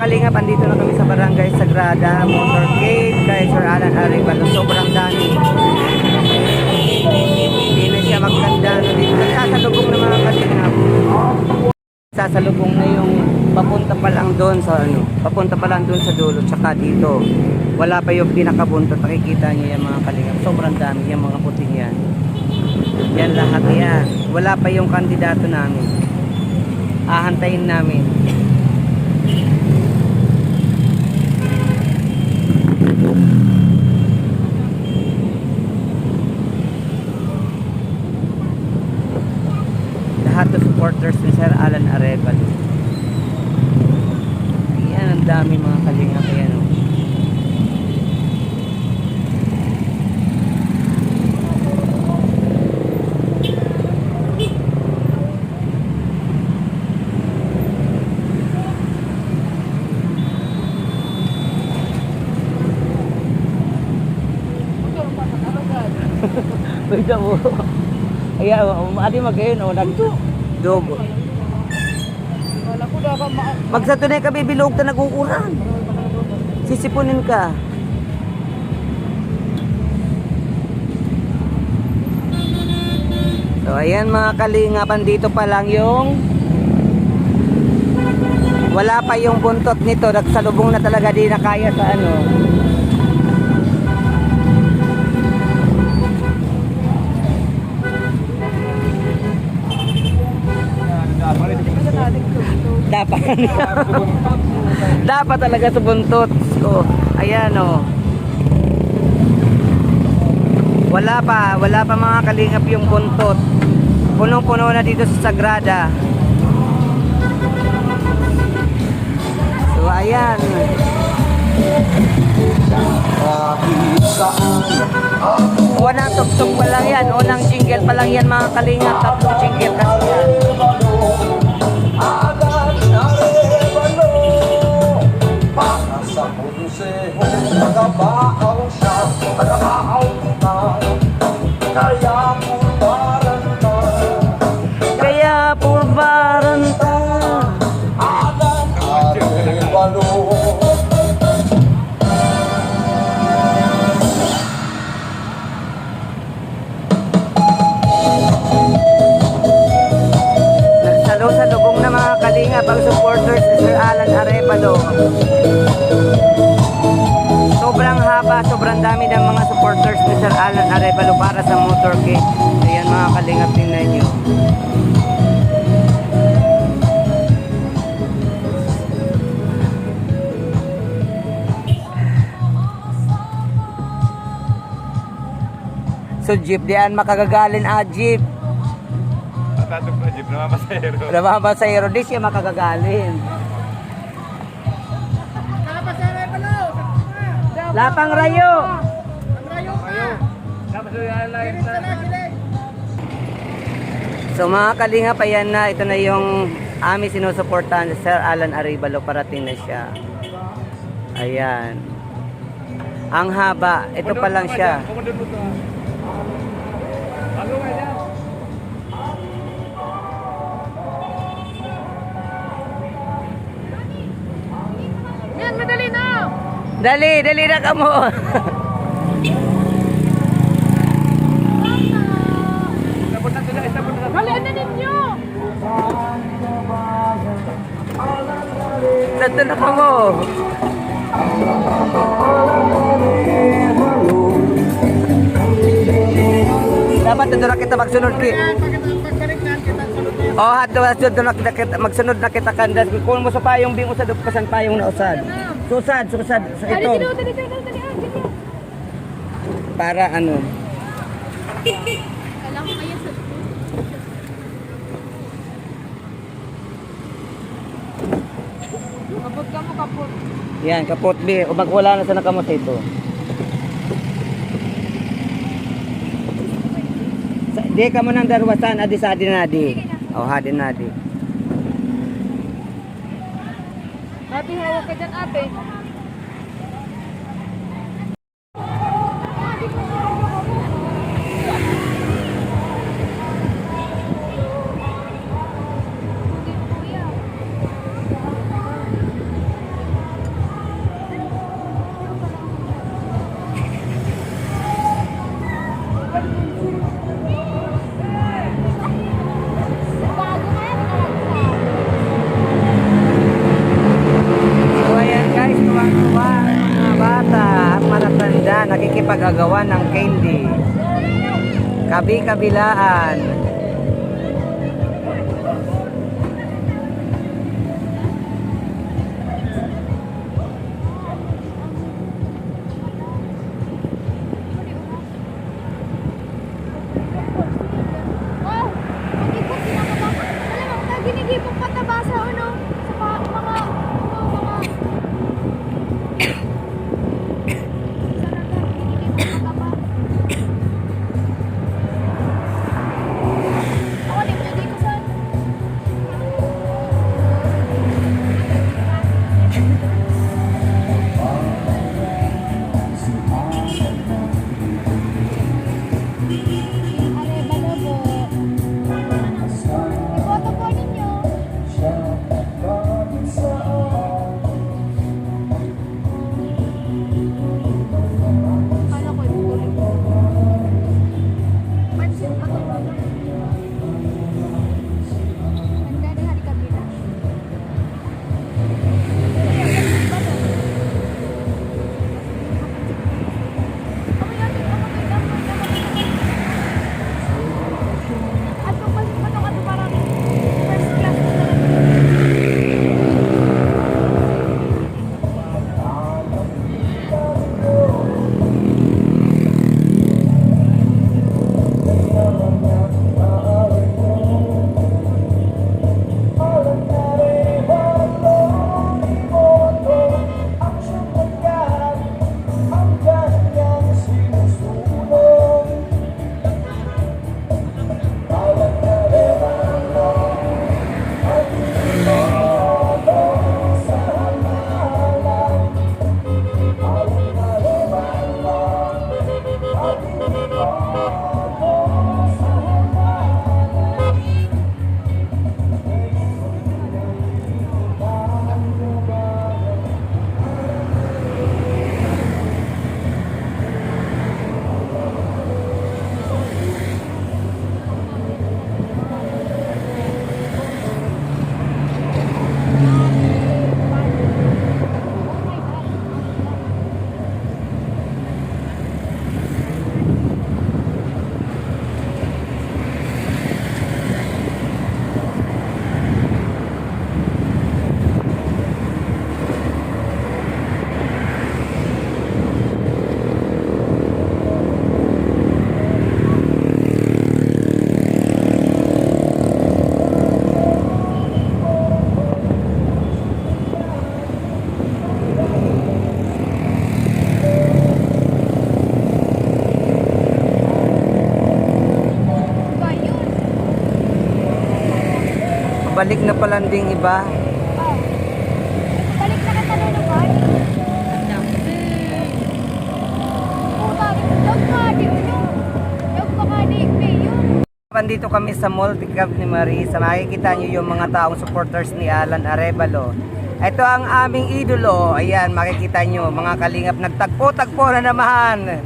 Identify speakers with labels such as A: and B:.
A: Kalingap, andito na kami sa Barangay Sagrada, Motorcade, kay Sir Alan Arevalo. Sobrang dami. Hindi na siya magkanda. No, dito nagsasalubong na mga kalingap. Sasalubong na yung papunta pa lang doon sa ano, papunta pa lang doon sa dulo, tsaka dito. Wala pa yung pinakabuntot. Makikita niyo yan mga kalingap. Sobrang dami yung mga puting yan. Yan lahat yan. Wala pa yung kandidato namin. Ahantayin namin. lahat ng supporters ni Sir Alan Arevalo. Yan, ang dami mga kalinga kaya no. Wait mo. Ayan, um, adi mag-ayun, o, nag... Dobo. Magsatunay ka, bibilog na nag-uuran. Sisipunin ka. So, ayan mga kalingapan, dito pa lang yung wala pa yung buntot nito, nagsalubong na talaga di na kaya sa ano. Dapat. Dapat talaga sa buntot. So, ayan o. Wala pa, wala pa mga kalingap yung buntot. Punong-puno na dito sa Sagrada. So, ayan. Unang tugtog pa lang yan. Unang jingle pa lang yan mga kalingap. Tatlong jingle kasi yan. Sobrang haba, sobrang dami ng mga supporters ni Sir Alan Arevalo para sa motorcade. Ayan mga kalingap, tingnan nyo. So jeep diyan makagagalin ah jeep.
B: Tatog na jeep na mamasero.
A: Nababa sa aero di siya makagagalin. Lapang rayo. So mga kalinga pa yan na ito na yung aming sinusuportahan si Sir Alan Arevalo parating na siya. Ayan. Ang haba, ito pa lang siya. Dali, dali na ka mo.
B: Sabot na
C: ninyo!
A: Dito na ka mo. Dapat dito na kita magsunod ki. Oh, hato dito na kita, magsunod na kita kandas. Kung mo sa payong bing usad ug pasan payong na usad. Susad, susad sa ito. Para ano?
C: Alam mo kayo sa... Kapag ka mo kapot.
A: Yan, kapot bi. O magwala na sa nakamot ito. Sa, di ka mo nang darwasan, adi sa adi na adi. O, hadi na adi.
C: Ate, hawak ka dyan, ate.
A: Matatanda nakikipagagawa ng candy. Kabi-kabilaan. Balik na palanding iba.
C: Oh. Balik na kita di mayo.
A: Pandito kami sa Mall Pickup ni Marie. Sa makikita nyo yung mga taong supporters ni Alan Arevalo. Ito ang aming idolo. Ayan, makikita nyo, mga kalingap. Nagtagpo-tagpo na naman.